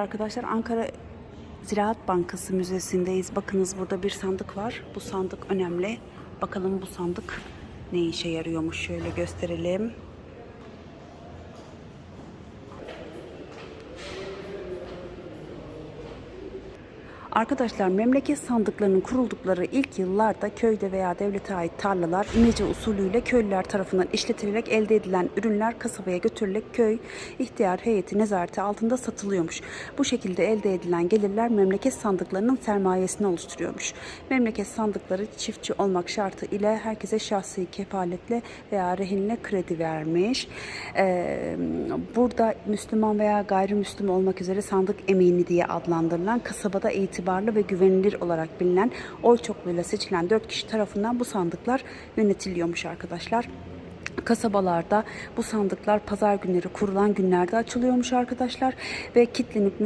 Arkadaşlar Ankara Ziraat Bankası Müzesi'ndeyiz. Bakınız burada bir sandık var. Bu sandık önemli. Bakalım bu sandık ne işe yarıyormuş. Şöyle gösterelim. Arkadaşlar memleket sandıklarının kuruldukları ilk yıllarda köyde veya devlete ait tarlalar imece usulüyle köylüler tarafından işletilerek elde edilen ürünler kasabaya götürülerek köy ihtiyar heyeti nezareti altında satılıyormuş. Bu şekilde elde edilen gelirler memleket sandıklarının sermayesini oluşturuyormuş. Memleket sandıkları çiftçi olmak şartı ile herkese şahsi kefaletle veya rehinle kredi vermiş. Ee, burada Müslüman veya gayrimüslim olmak üzere sandık emini diye adlandırılan kasabada itibarlı ve güvenilir olarak bilinen oy çokluğuyla seçilen 4 kişi tarafından bu sandıklar yönetiliyormuş arkadaşlar. Kasabalarda bu sandıklar pazar günleri kurulan günlerde açılıyormuş arkadaşlar ve kilitlenip